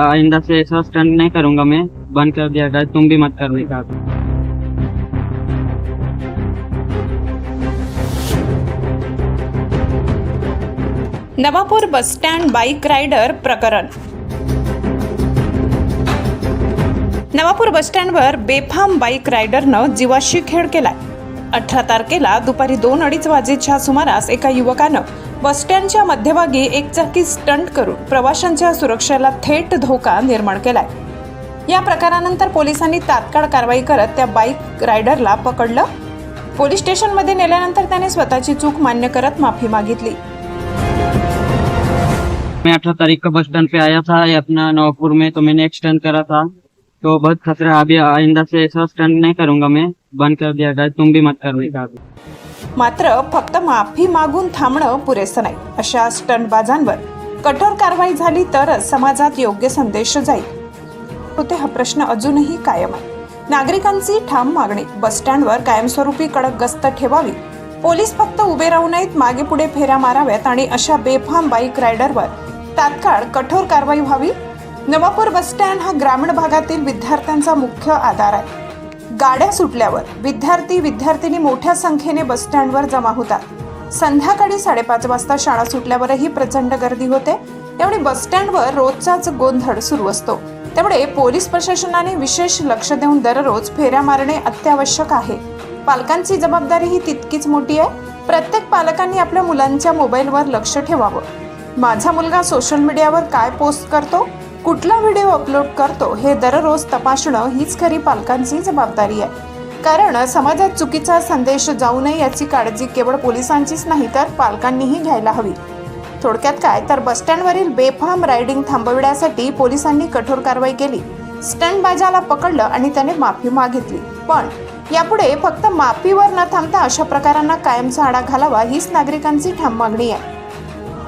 आइंदा से ऐसा स्टंट नहीं करूंगा मैं। बंद कर दिया था तुम भी मत करने का। नवापूर बसस्टँड बाईक रायडर प्रकरण। नवापूर बसस्टँडवर बेफाम बाईक रायडरनं जीवाशी खेळ केलाय। अठरा तारखेला दुपारी दोन अडीच वाजेच्या सुमारास एका युवकानं बसस्टँडच्या मध्यभागी एक चाकी स्टंट करून प्रवाशांच्या सुरक्षेला थेट धोका निर्माण केलाय. या प्रकारानंतर पोलिसांनी तात्काळ कारवाई करत त्या बाईक रायडरला पकडलं. पोलीस स्टेशनमध्ये नेल्यानंतर त्याने स्वतःची चूक मान्य करत माफी मागितली. मैं अठारह तारीख को बस स्टैंड पे आया था अपना नवपुर में तो मैंने एक स्टैंड करा था. तो बहुत खतरा अभी आइंदा से ऐसा स्टैंड नहीं करूंगा मैं. बंद कर दिया था तुम भी मत करने का मात्र फक्त माफी मागून थांबणं पुरेसं नाही. अशा स्टंटबाजांवर कठोर कारवाई झाली तरच समाजात योग्य संदेश जाईल. होते हा प्रश्न अजूनही कायम आहे. नागरिकांची ठाम मागणी बसस्टँडवर कायमस्वरूपी कडक गस्त ठेवावी. पोलीस फक्त उभे राहू नयेत मागे पुढे फेऱ्या माराव्यात आणि अशा बेफाम बाईक रायडरवर तात्काळ कठोर कारवाई व्हावी. नवापूर बसस्टँड हा ग्रामीण भागातील विद्यार्थ्यांचा मुख्य आधार आहे. गाड्या सुटल्यावर विद्यार्थी विद्यार्थिनी मोठ्या संख्येने बसस्टँडवर जमा होतात. संध्याकाळी साडेपाच वाजता शाळा सुटल्यावरही प्रचंड गर्दी होते. त्यामुळे बसस्टँडवर रोजचाच गोंधळ सुरू असतो. त्यामुळे पोलीस प्रशासनाने विशेष लक्ष देऊन दररोज फेऱ्या मारणे अत्यावश्यक आहे. पालकांची जबाबदारी ही तितकीच मोठी आहे. प्रत्येक पालकांनी आपल्या मुलांच्या मोबाईलवर लक्ष ठेवावं. माझा मुलगा सोशल मीडियावर काय पोस्ट करतो? कुठला व्हिडिओ अपलोड करतो हे दररोज तपासणं हीच खरी पालकांची जबाबदारी आहे. कारण समाजात चुकीचा संदेश जाऊ नये याची काळजी केवळ पोलिसांचीच नाही तर पालकांनीही घ्यायला हवी. थोडक्यात काय? तर बसस्टँडवरील बेफाम रायडिंग थांबविण्यासाठी पोलिसांनी कठोर कारवाई केली. स्टंट बाजाला पकडलं आणि त्याने माफी मागितली. पण यापुढे फक्त माफीवर न थांबता अशा प्रकारांना कायमचा आडा घालावा हीच नागरिकांची ठाम मागणी आहे.